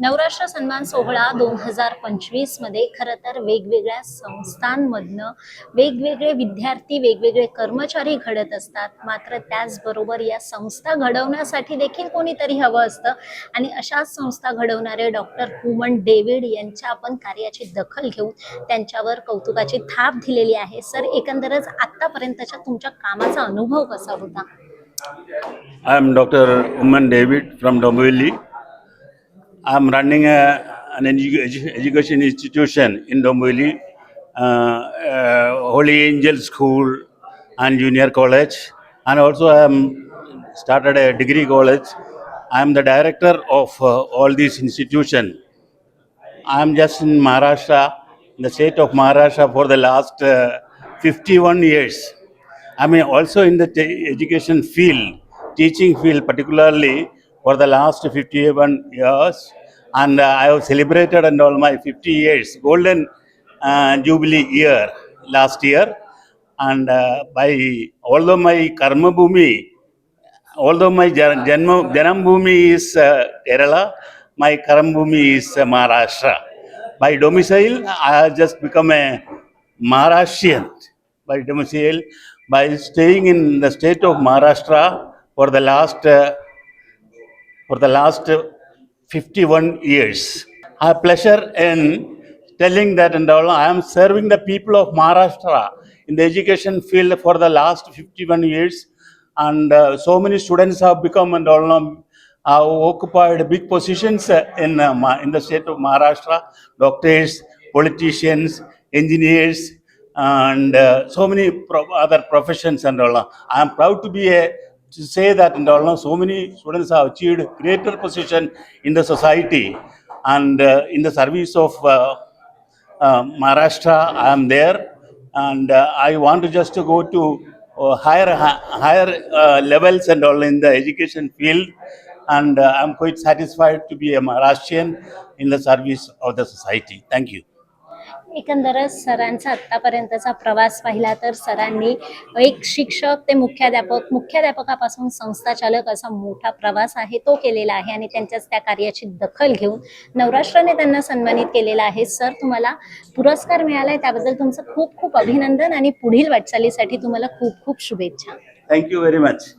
नवराष्ट्र सन्मान सोहळा दोन हजार पंचवीसमध्ये खरं तर वेगवेगळ्या संस्थांमधनं वेगवेगळे विद्यार्थी वेगवेगळे कर्मचारी घडत असतात. मात्र त्याचबरोबर या संस्था घडवण्यासाठी देखील कोणीतरी हवं असतं. आणि अशाच संस्था घडवणारे डॉक्टर हुमन डेव्हिड यांच्या आपण कार्याची दखल घेऊन त्यांच्यावर कौतुकाची थाप दिलेली आहे. सर एकंदरच आतापर्यंतच्या तुमच्या कामाचा अनुभव कसा होता? I am doctor Uman David from Dombivli I am running a, an edu- edu- education institution in Dombivli, uh, uh, Holy Angel School and Junior College, and also I am started a degree college. I am the director of uh, all these institutions. I am just in Maharashtra, in the state of Maharashtra for the last uh, 51 years. I mean, also in the education field, teaching field particularly for the last 51 years. And uh, I have celebrated and all my 50 years golden uh, jubilee year last year. And uh, by although my karma bhumi, although my janma, janam bhumi is uh, Kerala, my karma bhumi is uh, Maharashtra. By domicile, I have just become a Maharashtrian by domicile by staying in the state of Maharashtra for the last uh, for the last uh, 51 years. I have pleasure in telling that and all I am serving the people of Maharashtra in the education field for the last 51 years. And uh, so many students have become and all um, have occupied big positions in uh, in the state of Maharashtra. Doctors politicians engineers and uh, so many pro- other professions and all. I am proud to be a to say that and all so many students have achieved greater position in the society and uh, in the service of uh, uh, Maharashtra, I am there, and uh, I want to just to go to uh, higher hi- higher uh, levels and all in the education field, and uh, I'm quite satisfied to be a Maharashtrian in the service of the society. Thank you. एकंदरच सरांचा आत्तापर्यंतचा प्रवास पाहिला तर सरांनी एक शिक्षक ते मुख्याध्यापक मुख्याध्यापकापासून संस्थाचालक असा मोठा प्रवास आहे तो केलेला आहे आणि त्यांच्याच त्या कार्याची दखल घेऊन नवराष्ट्राने त्यांना सन्मानित केलेला आहे सर तुम्हाला पुरस्कार मिळालाय त्याबद्दल तुमचं खूप खूप अभिनंदन आणि पुढील वाटचालीसाठी तुम्हाला खूप खूप शुभेच्छा थँक्यू व्हेरी मच.